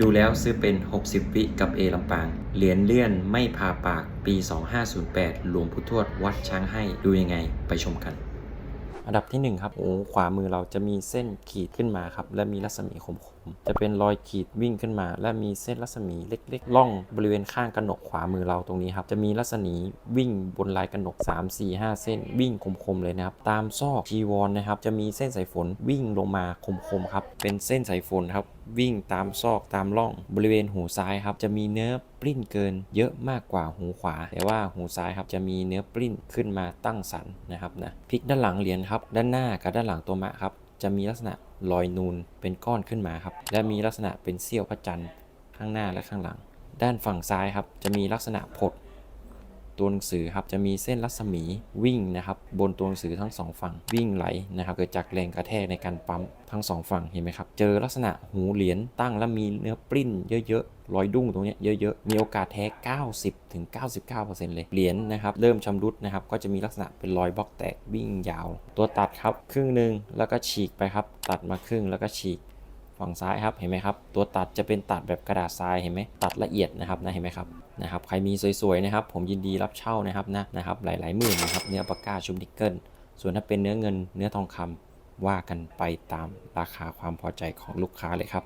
ดูแล้วซื้อเป็น 60 วิกับเอลำปาง เหรียญเลื่อนไม่พาปากปี 2508 หลวงพุทวดวัดช้างให้ดูยังไงไปชมกัน อันดับที่1ครับโอ้ขวามือเราจะมีเส้นขีดขึ้นมาครับ และมีรัศมีคมๆจะเป็นรอยขีดวิ่งขึ้นมา และมีเส้นรัศมีเล็กๆล่องบริเวณข้างกระหนกขวามือเราตรงนี้ครับจะมีรัศมีวิ่งบนลายกระหนก 3 4 5 เส้นวิ่งคมๆเลยนะครับตามซอกจีวรนะครับ จะมีเส้นสายฝนวิ่งลงมาคมๆครับเป็นเส้นสายฝนครับ วิ่งตามซอกตามร่องบริเวณหูซ้ายครับ จะมีเนื้อปลิ้นเกินเยอะมากกว่าหูขวา แต่ว่าหูซ้ายครับจะมีเนื้อปลิ้นขึ้นมาตั้งสันนะครับนะพลิกด้านหลังเหรียญครับ ด้านหน้ากับด้านหลังตัวมะครับ จะมีลักษณะลอยนูนเป็นก้อนขึ้นมาครับ และมีลักษณะเป็นเสี้ยวพระจันทร์ข้างหน้าและข้างหลัง ด้านฝั่งซ้ายครับจะมีลักษณะผด ตัวหนังสือครับจะมีเส้นรัศมีวิ่งนะครับบนตัวหนังสือทั้งสองฝั่งวิ่งไหลนะครับเกิดจากแรงกระแทกในการปั๊มทั้งสองฝั่งเห็นไหมครับเจอลักษณะหูเหรียญตั้งและมีเนื้อปริ้นเยอะๆรอยดุ้งตรงนี้เยอะๆมีโอกาสแท้ 90ถึง99%เลยเหรียญนะครับเริ่มชำรุดนะครับก็จะมีลักษณะเป็นรอยบล็อกแตกวิ่งยาว ตัวตัดครับครึ่งหนึ่งแล้วก็ฉีกไปครับตัดมาครึ่งแล้วก็ฉีก ฝั่งซ้ายครับเห็นไหมครับตัวตัดจะเป็นตัดแบบกระดาษทรายเห็นไหมตัดละเอียดนะครับนะเห็นไหมครับนะครับใครมีสวยๆนะครับผมยินดีรับเช่านะครับนะนะครับหลายๆหมื่นนะครับเนื้อปากกาชุบนิกเกิลส่วนถ้าเป็นเนื้อเงินเนื้อทองคำว่ากันไปตามราคาความพอใจของลูกค้าเลยครับ